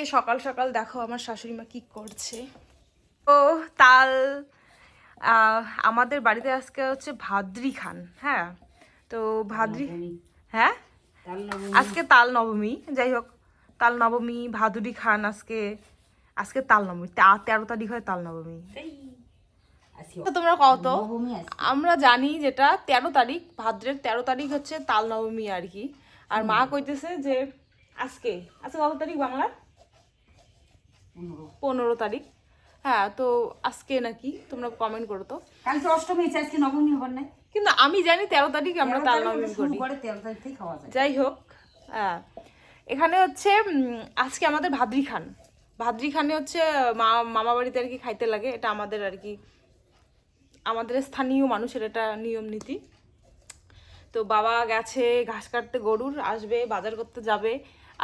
আজকে সকাল সকাল দেখো আমার শাশুড়ি মা কি করছে। ও তাল আমাদের বাড়িতে আজকে হচ্ছে ভাদ্রি খান হ্যাঁ? তো ভাদ্রি হ্যাঁ? আজকে তাল নবমী যাই হোক তাল নবমী ভাদুরি খান আজকে আজকে তাল নবমী তা- তেরো তারিখ হয় তাল নবমী। তো তোমরা কত আমরা জানি যেটা তেরো তারিখ ভাদ্রের তেরো তারিখ হচ্ছে তাল নবমী আর কি। আর মা কইতেছে যে আজকে আজকে কত তারিখ বাংলার? পনেরো। তারিখ। হ্যাঁ তো আজকে নাকি তোমরা কমেন্ট করো তো। কাল তো অষ্টমী আছে আজকে নবমী হবার নাই কিন্তু আমি জানি তেরো তারিখ আমরা তাল নবমী করি। যাই হোক হ্যাঁ। এখানে হচ্ছে আজকে আমাদের ভাদ্রি খান। ভাদ্রি খানে হচ্ছে মা মামা বাড়িতে আর কি খাইতে লাগে এটা আমাদের আর কি আমাদের স্থানীয় মানুষের এটা নিয়ম নীতি। তো বাবা গেছে ঘাস কাটতে গরুর আসবে বাজার করতে যাবে।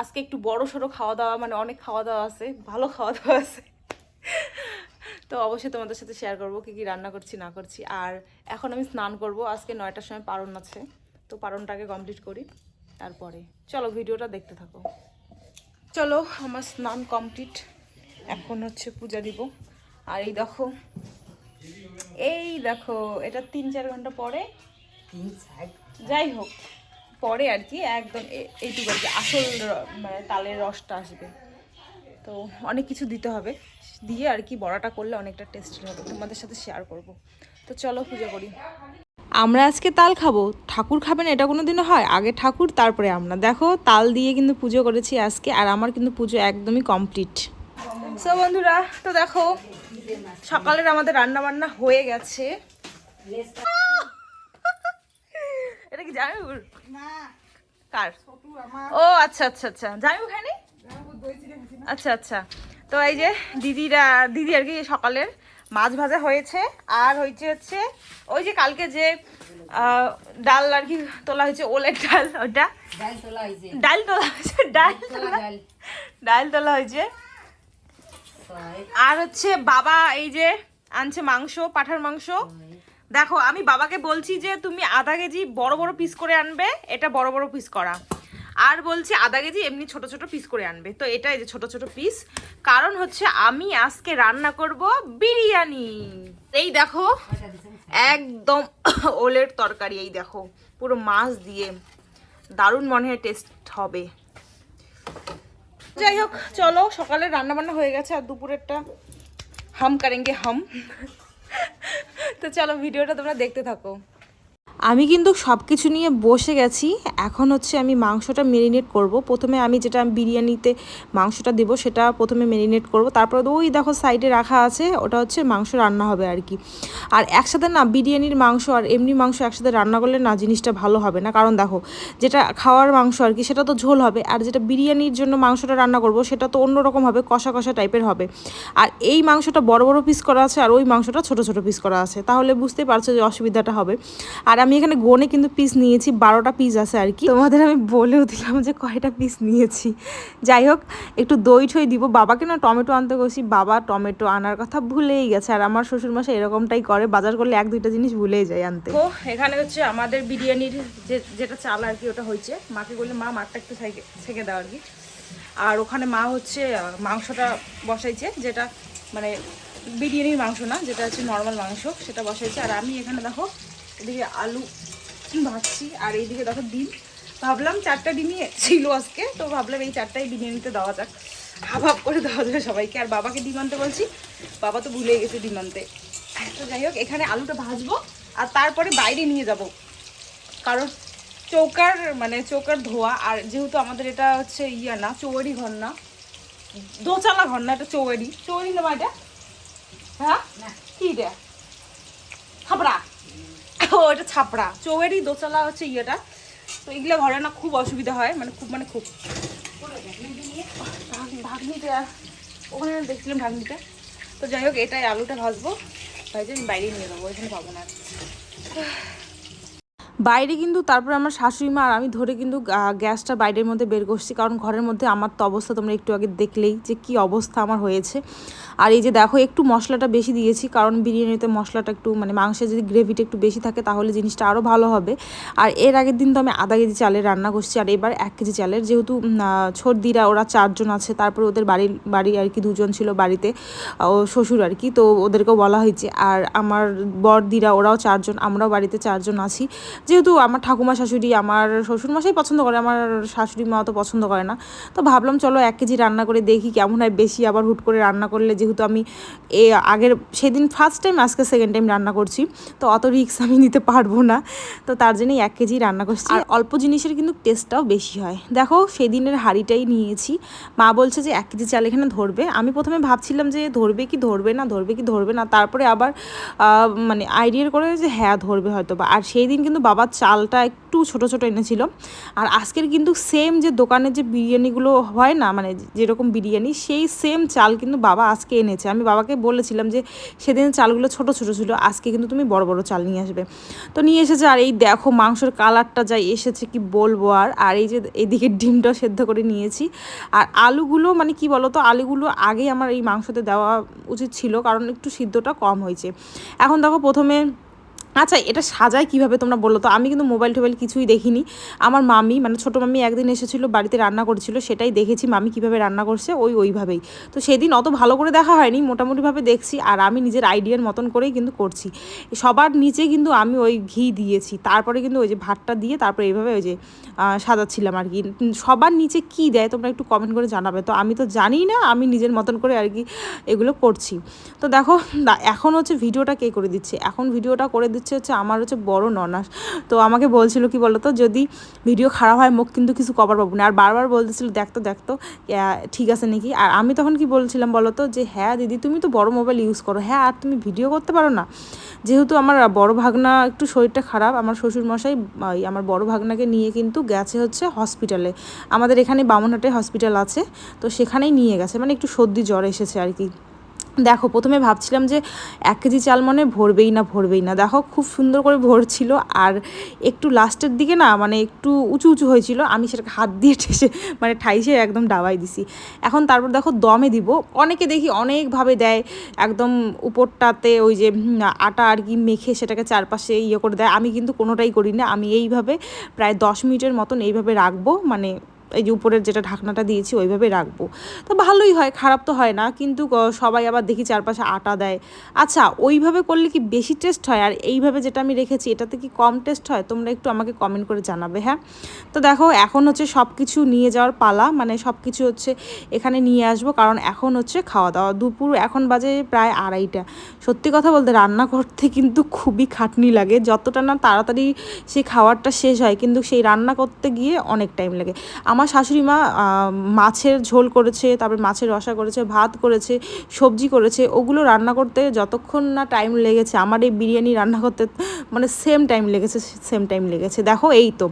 আজকে একটু বড় সড়ো খাওয়া দাওয়া মানে অনেক খাওয়া দাওয়া আছে ভালো খাওয়া দাওয়া আছে। তো অবশ্যই তোমাদের সাথে শেয়ার করব কী কী রান্না করছি না করছি। আর এখন আমি স্নান করব আজকে নয়টার সময় পারণ আছে। তো পারণটাকে কমপ্লিট করি তারপরে। চলো ভিডিওটা দেখতে থাকো। চলো আমার স্নান কমপ্লিট এখন হচ্ছে পূজা দিব। আর এই দেখো এই দেখো এটা তিন চার ঘণ্টা পরে। যাই হোক। পরে আর কি একদম এইটুকু আর কি, আসল মানে তালের রসটা আসবে। তো অনেক কিছু দিতে হবে। দিয়ে আর কি বড়াটা করলে অনেকটা টেস্টি হবে। তোমাদের সাথে শেয়ার করব। তো চলো পূজা করি। আমরা আজকে তাল খাব। ঠাকুর খাবেন এটা কোনো দিনও হয়? আগে ঠাকুর, তারপরে আমরা। দেখো, তাল দিয়ে কিন্তু পুজো করেছি আজকে, আর আমার কিন্তু পুজো একদমই কমপ্লিট সো বন্ধুরা, তো দেখো, সকালের আমাদের রান্না বান্না হয়ে গেছে। কি জামিবুর কার? ও আচ্ছা আচ্ছা আচ্ছা। জামিবু খায়নি? আচ্ছা আচ্ছা। তো এই যে দিদিরা দিদি আর কি সকালের মাছ ভাজা হয়েছে। আর হয়েছে হচ্ছে ওই যে কালকে যে ডাল আর কি তোলা হয়েছে ওলের ডাল ওটা। ডাল তোলা হয়েছে। ডাল তোলা হয়েছে ডাল তোলা তোলা। ডাল। ডাল তোলা হয়েছে। আর হচ্ছে বাবা এই যে আনছে মাংস পাঠার মাংস। দেখো, আমি বাবাকে বলছি যে তুমি আধা কেজি বড় বড় পিস করে আনবে, এটা বড় বড় পিস করা। আর বলছি আধা কেজি এমনি ছোট ছোট পিস করে আনবে। তো এটা এই যে ছোট ছোট পিস কারণ হচ্ছে আমি আজকে রান্না করব বিরিয়ানি। এই দেখো, একদম ওলের তরকারি, এই দেখো, পুরো মাছ দিয়ে। দারুণ মনে হয় টেস্ট হবে। যাই হোক, চলো, সকালে রান্না বান্না হয়ে গেছে, আর দুপুরেরটা হাম কারেঙ্গে হাম। তো চলো ভিডিওটা তোমরা দেখতে থাকো। আমি কিন্তু সব কিছু নিয়ে বসে গেছি। এখন হচ্ছে আমি মাংসটা মেরিনেট করব। প্রথমে আমি যেটা বিরিয়ানিতে মাংসটা দেবো, সেটা প্রথমে মেরিনেট করব। তারপর ওই দেখো সাইডে রাখা আছে, ওটা হচ্ছে মাংস রান্না হবে আর কি। আর একসাথে না বিরিয়ানির মাংস আর এমনি মাংস একসাথে রান্না করলে না জিনিসটা ভালো হবে না। কারণ দেখো, যেটা খাওয়ার মাংস আর কি, সেটা তো ঝোল হবে। আর যেটা বিরিয়ানির জন্য মাংসটা রান্না করব, সেটা তো অন্যরকম হবে, কষা কষা টাইপের হবে। আর এই মাংসটা বড় বড় পিস করা আছে, আর ওই মাংসটা ছোট ছোট পিস করা আছে। তাহলে বুঝতে পারছ যে অসুবিধাটা হবে। আর আমি এখানে গনে কিন্তু পিস নিয়েছি, বারোটা পিস আছে আর কি। তোমাদের আমি বলেও দিলাম যে কয়টা পিস নিয়েছি। যাই হোক, একটু দই ঠই দিব। বাবাকে না টমেটো আনতে গেছি বাবা, টমেটো আনার কথা ভুলেই গেছে আর আমার শ্বশুর মশাই এরকমটাই করে, বাজার করলে এক দুইটা জিনিস ভুলেই যায় আনতে। ও, এখানে হচ্ছে আমাদের বিরিয়ানির যে, যেটা চাল আর কি ওটা হয়েছে। মাকে বললে, মা, মাঠটা একটু ছেঁকে দাও আর কি। আর ওখানে মা হচ্ছে মাংসটা বসাইছে, যেটা মানে বিরিয়ানির মাংস না, যেটা হচ্ছে নর্মাল মাংস, সেটা বসাইছে। আর আমি এখানে দেখো এদিকে আলু ভাজছি আর এইদিকে দেখো ডিম। ভাবলাম চারটা ডিমই ছিল আজকে তো ভাবলাম এই চারটাই বিরিয়ানিতে দেওয়া যাক। হাফ করে দেওয়া যাবে সবাইকে। আর বাবাকে ডিম আনতে বলছি বাবা তো ভুলে গেছে ডিম আনতে। তো যাই হোক এখানে আলুটা ভাজবো আর তারপরে বাইরে নিয়ে যাব। কারণ চৌকার মানে চৌকার ধোয়া আর যেহেতু আমাদের এটা হচ্ছে ইয়া না চৌয়ারি ঘর না দোচালা ঘর না এটা চৌয়ারি। চৌয়ারি না মা এটা? হ্যাঁ? কি এটা ছাপড়া ও ছাপড়া। চৌয়েরই দোচালা হচ্ছে ইয়েটা। তো এগুলো ঘরে না খুব অসুবিধা হয় মানে খুব মানে খুব। ঢাকনিতে ওখানে দেখছিলাম ঢাকনিটা। তো যাই হোক, এটাই আলুটা ভাজবো। ভাই যে আমি বাইরে নিয়ে যাব এখানে পাবো না। বাইরে কিন্তু তারপরে আমার শাশুড়ি মা আর আমি ধরে কিন্তু গ্যাসটা বাইরের মধ্যে বের করছি। কারণ ঘরের মধ্যে আমার তো অবস্থা তোমরা একটু আগে দেখলেই যে কি অবস্থা আমার হয়েছে। আর এই যে দেখো, একটু মশলাটা বেশি দিয়েছি। কারণ বিরিয়ানিতে মশলাটা একটু মানে মাংসের যদি গ্রেভিটা একটু বেশি থাকে তাহলে জিনিসটা আরও ভালো হবে। আর এর আগের দিন তো আমি আধা কেজি চালের রান্না করছি। আর এবার এক কেজি চালের যেহেতু ছোটদিরা ওরা চারজন আছে, তারপরে ওদের বাড়ির, বাড়ি আর কি দুজন ছিল বাড়িতে, ও শ্বশুর আর কি, তো ওদেরকেও বলা হয়েছে। আর আমার বরদিরা ওরাও চারজন, আমরাও বাড়িতে চারজন আছি। যেহেতু আমার ঠাকুমা শাশুড়ি আমার শ্বশুরমশাই পছন্দ করে আমার শাশুড়ি মা তো পছন্দ করে না। তো ভাবলাম চলো এক কেজি রান্না করে দেখি কেমন হয় বেশি আবার হুট করে রান্না করলে যেহেতু আমি এ আগের সেদিন ফার্স্ট টাইম আজকে সেকেন্ড টাইম রান্না করছি তো অত রিস্ক আমি নিতে পারব না। তো তার জন্যই এক কেজি রান্না করছি। আর অল্প জিনিসের কিন্তু টেস্টটাও বেশি হয়। দেখো সেদিনের হাঁড়িটাই নিয়েছি। মা বলছে যে এক কেজি চাল এখানে ধরবে। আমি প্রথমে ভাবছিলাম যে ধরবে কি ধরবে না ধরবে কি ধরবে না। তারপরে আবার মানে আইডিয়া করে যে হ্যাঁ ধরবে হয়তো বা আর সেই দিন কিন্তু বাবার চালটা একটু ছোট ছোট এনেছিল। আর আজকের কিন্তু সেম যে দোকানের যে বিরিয়ানিগুলো হয় না মানে যেরকম বিরিয়ানি, সেই সেম চাল কিন্তু বাবা আজকে এনেছে। আমি বাবাকে বলেছিলাম যে সেদিন চালগুলো ছোট ছোট ছিল, আজকে কিন্তু তুমি বড় বড় চাল নিয়ে আসবে। তো নিয়ে এসেছে, আর এই দেখো মাংসের কালারটা যাই এসেছে, কি বলব আর। আর এই যে এদিকে ডিমটাও সেদ্ধ করে নিয়েছি। আর আলুগুলো মানে কি বলো তো আলুগুলো আগেই আমার এই মাংসতে দেওয়া উচিত ছিল, কারণ একটু সিদ্ধটা কম হয়েছে। এখন দেখো প্রথমে আচ্ছা এটা সাজায় কীভাবে তোমরা বলল তো? আমি কিন্তু মোবাইল টোবাইল কিছুই দেখিনি। আমার মামি মানে ছোটো মামি একদিন এসেছিল, বাড়িতে রান্না করেছিল, সেটাই দেখেছি, মামি কীভাবে রান্না করছে, ওই ওইভাবেই। তো সেদিন অত ভালো করে দেখা হয়নি, মোটামুটিভাবে দেখছি, আর আমি নিজের আইডিয়ার মতন করেই কিন্তু করছি। সবার নিচে কিন্তু আমি ওই ঘি দিয়েছি, তারপরে কিন্তু ওই যে ভাতটা দিয়ে তারপরে এইভাবে ওই যে সাজাচ্ছিলাম আর কি। সবার নিচে কি দেয় তোমরা একটু কমেন্ট করে জানাবে। তো আমি তো জানি না, আমি নিজের মতন করে আর কি এগুলো করছি। তো দেখো এখন হচ্ছে ভিডিওটা কে করে দিচ্ছে? এখন ভিডিওটা করে দিচ্ছে হচ্ছে হচ্ছে আমার হচ্ছে বড় ননাস তো আমাকে বলছিল কি বলতো, যদি ভিডিও খারাপ হয়, মুখ কিন্তু কিছু কভার পাবো না। আর বারবার বলতেছিল দেখতো দেখতো ঠিক আছে নাকি? আর আমি তখন কি বলছিলাম বলতো, যে হ্যাঁ দিদি, তুমি তো বড় মোবাইল ইউজ করো। হ্যাঁ আর তুমি ভিডিও করতে পারো না। যেহেতু আমার বড় ভাগনা একটু শরীরটা খারাপ, আমার শ্বশুরমশাই আমার বড় ভাগনাকে নিয়ে কিন্তু গেছে হচ্ছে হসপিটালে আমাদের এখানে বামনহাটে হসপিটাল আছে, তো সেখানেই নিয়ে গেছে। মানে একটু সর্দি জ্বর এসেছে আর কি। দেখো, প্রথমে ভাবছিলাম যে এক কেজি চাল মনে ভরবেই না ভরবেই না। দেখো, খুব সুন্দর করে ভরছিল। আর একটু লাস্টের দিকে না মানে একটু উঁচু উঁচু হয়েছিল, আমি সেটাকে হাত দিয়ে ঠেসে মানে ঠাইসে একদম ডাবাই দিছি। এখন তারপর দেখো, দমে দিব। অনেকে দেখি অনেকভাবে দেয়, একদম উপরটাতে ওই যে আটা আর কি মেখে সেটাকে চারপাশে ইয়ে করে দেয়। আমি কিন্তু কোনোটাই করি না আমি এইভাবে প্রায় দশ মিনিটের মতন এইভাবে রাখব মানে এই যে উপরের যেটা ঢাকনাটা দিয়েছি, ওইভাবে রাখব। তো ভালোই হয়, খারাপ তো হয় না, কিন্তু সবাই আবার দেখি চারপাশে আটা দেয়। আচ্ছা ওইভাবে করলে কি বেশি টেস্ট হয়? আর এইভাবে যেটা আমি রেখেছি, এটাতে কি কম টেস্ট হয়? তোমরা একটু আমাকে কমেন্ট করে জানাবে হ্যাঁ? তো দেখো, এখন হচ্ছে সব কিছু নিয়ে যাওয়ার পালা মানে সব কিছু হচ্ছে এখানে নিয়ে আসব, কারণ এখন হচ্ছে খাওয়া দাওয়া দুপুর, এখন বাজে প্রায় আড়াইটা। সত্যি কথা বলতে, রান্না করতে কিন্তু খুবই খাটনি লাগে। যতটা না তাড়াতাড়ি সেই খাবারটা শেষ হয়, কিন্তু সেই রান্না করতে গিয়ে অনেক টাইম লাগে। আমার শাশুড়ি মা মাছের ঝোল করেছে, তারপর মাছের রসা করেছে, ভাত করেছে, সবজি করেছে, ওগুলো রান্না করতে যতক্ষণ না টাইম লেগেছে, আমার এই বিরিয়ানি রান্না করতে মানে সেম টাইম লেগেছে সেম টাইম লেগেছে। দেখো এই তো।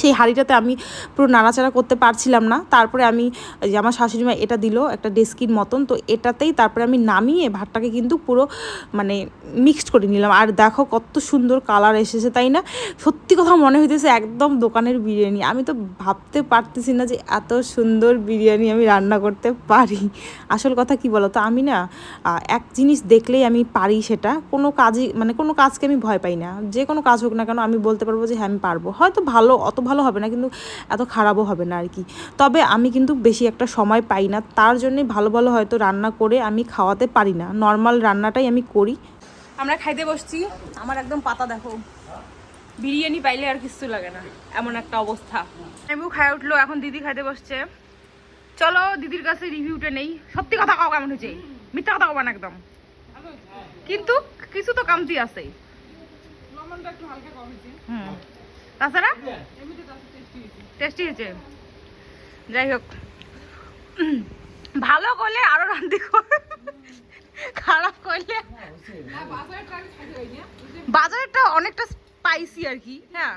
সেই হাঁড়িটাতে আমি পুরো নাড়াচাড়া করতে পারছিলাম না। তারপরে আমি যে আমার শাশুড়ি মা এটা দিল একটা ডেস্কির মতন। তো এটাতেই তারপরে আমি নামিয়ে ভাতটাকে কিন্তু পুরো মানে মিক্সড করে নিলাম। আর দেখো কত সুন্দর কালার এসেছে, তাই না? সত্যি কথা মনে হইতেছে একদম দোকানের বিরিয়ানি। আমি তো ভাবতে পারতেছি না যে এত সুন্দর বিরিয়ানি আমি রান্না করতে পারি। আসল কথা কি বলো তো আমি না এক জিনিস দেখলেই আমি পারি সেটা। কোনো কাজই মানে কোনো কাজকে আমি ভয় পাই না। যে কোনো কাজ হোক না কেন আমি বলতে পারব যে হ্যাঁ আমি পারব। হয়তো ভালো, অত ভালো হবে না কিন্তু এত খারাপও হবে না আর কি তবে আমি কিন্তু বেশি একটা সময় পাই না তার জন্যে ভালো ভালো হয়তো রান্না করে আমি খাওয়াতে পারি না। নর্মাল রান্নাটাই আমি করি। আমরা খাইতে বসছি আমার একদম পাতা দেখো। বিরিয়ানি পাইলে আর কিছু লাগে না এমন একটা অবস্থা। আমিও খাই উঠল এখন দিদি খাইতে বসছে। চলো দিদির কাছে রিভিউটা নেই। সত্যি কথা কাও কেমন হয়েছে? মিথ্যা কথা কবা না একদম। কিন্তু কিছু তো কামতি আছে। হুম। তাছাড়া? টেস্টি হয়েছে। যাই হোক। ভালো করলে আরও রান্ধি খারাপ করলে বাজারেরটা অনেকটা স্পাইসি আর কি। হ্যাঁ।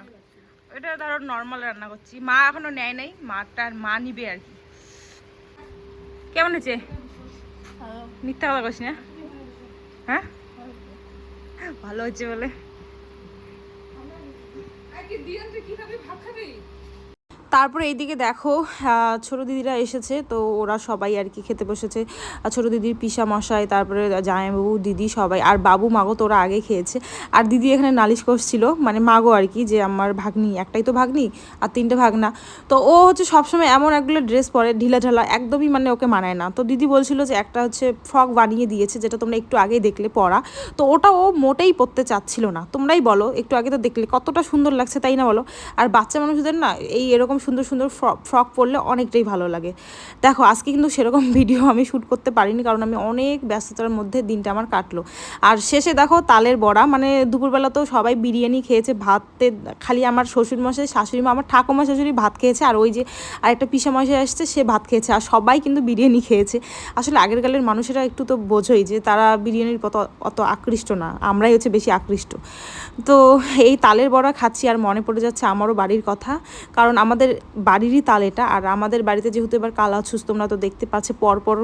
এটা ধরো নর্মাল রান্না করছি। মা এখনও নেয় নাই। মাটা মা নিবে আর কি। কেমন হয়েছে? মিথ্যা কথা কইস না। হ্যাঁ? ভালো হচ্ছে বলে। দিয়ে কীভাবে ভাত খাবে? তারপরে এইদিকে দেখো ছোট দিদিরা এসেছে, তো ওরা সবাই আর কি খেতে বসেছে। ছোট দিদির পিসা মশাই, তারপরে জামাইবাবু, দিদি সবাই, আর বাবু, মাগো তো ওরা আগে খেয়েছে। আর দিদি এখানে নালিশ করছিল মানে মাগো আর কি, যে আমার ভাগ্নি, একটাই তো ভাগ্নি, আর তিনটে ভাগনা। তো ও হচ্ছে সবসময় এমন একগুলো ড্রেস পরে, ঢিলা ঢালা, একদমই মানে ওকে মানায় না। তো দিদি বলছিল যে একটা হচ্ছে ফ্রক বানিয়ে দিয়েছে, যেটা তোমরা একটু আগেই দেখলে পরা। তো ওটা ও মোটেই পরতে চাচ্ছিল না। তোমরাই বলো, একটু আগে তো দেখলে, কতটা সুন্দর লাগছে তাই না বলো? আর বাচ্চা মানুষদের না, এই এরকম সুন্দর সুন্দর ফ্রক পরলে অনেকটাই ভালো লাগে। দেখো, আজকে কিন্তু সেরকম ভিডিও আমি শ্যুট করতে পারিনি, কারণ আমি অনেক ব্যস্ততার মধ্যে দিনটা আমার কাটলো। আর শেষে দেখো, তালের বড়া মানে দুপুরবেলা তো সবাই বিরিয়ানি খেয়েছে, ভাতে, খালি আমার শ্বশুরমশাই শাশুড়ি মা আমার ঠাকুমা শাশুড়ি ভাত খেয়েছে, আর ওই যে আরেকটা পিসা মশাই আসছে, সে ভাত খেয়েছে, আর সবাই কিন্তু বিরিয়ানি খেয়েছে। আসলে আগের কালের মানুষেরা একটু তো বোঝোই যে তারা বিরিয়ানির কত অত আকৃষ্ট না, আমরাই হচ্ছে বেশি আকৃষ্ট। তো এই তালের বড়া খাচ্ছি, আর মনে পড়ে যাচ্ছে আমারও বাড়ির কথা, কারণ আমাদের বাড়িরই তাল এটা। আর আমাদের বাড়িতে যেহেতু এবার কালা ছুস তোমরা তো দেখতে পাচ্ছে পরপর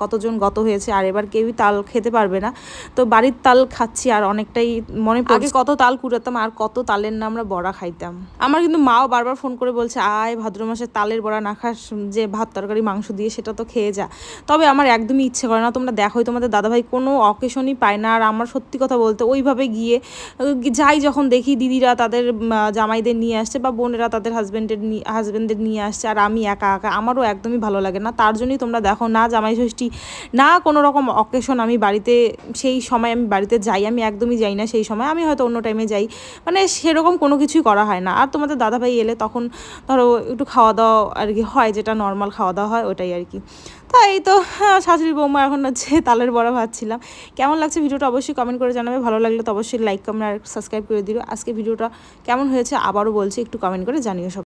কতজন গত হয়েছে আর এবার কেউই তাল খেতে পারবে না। তো বাড়ির তাল খাচ্ছি আর অনেকটাই মনে পড়ে আগে কত তাল কুড়াতাম আর কত তালের না আমরা বড়া খাইতাম। আমার কিন্তু মাও বারবার ফোন করে বলছে আয় ভাদ্র মাসে তালের বড়া না খাস যে ভাত তরকারি মাংস দিয়ে সেটা তো খেয়ে যা। তবে আমার একদমই ইচ্ছে করে না তোমরা দেখোই তোমাদের দাদাভাই কোনো অকেশনই পায় না। আর আমার সত্যি কথা বলতে ওইভাবে গিয়ে যাই যখন দেখি দিদিরা তাদের জামাইদের নিয়ে আসছে বা বোনেরা তাদের হাজব্যান্ডের নিয়ে হাজব্যান্ডদের নিয়ে আসছে আর আমি একা একা আমারও একদমই ভালো লাগে না। তার জন্যই তোমরা দেখো না জামাই ষষ্ঠী না কোনো রকম অকেশন আমি বাড়িতে সেই সময় আমি বাড়িতে যাই আমি একদমই যাই না সেই সময়। আমি হয়তো অন্য টাইমে যাই। মানে সেরকম কোনো কিছুই করা হয় না। আর তোমাদের দাদাভাই এলে তখন ধরো একটু খাওয়া দাওয়া আর কি হয় যেটা নর্মাল খাওয়া দাওয়া হয় ওটাই আর কি। তা এই তো হ্যাঁ, শাশুড়ি বৌমা এখন হচ্ছে তালের বড়া ভাবছিলাম কেমন লাগছে ভিডিওটা অবশ্যই কমেন্ট করে জানাবে। ভালো লাগলে তো অবশ্যই লাইক কমেন্ট আর সাবস্ক্রাইব করে দিও। আজকে ভিডিওটা কেমন হয়েছে আবারও বলছি একটু কমেন্ট করে জানিও সব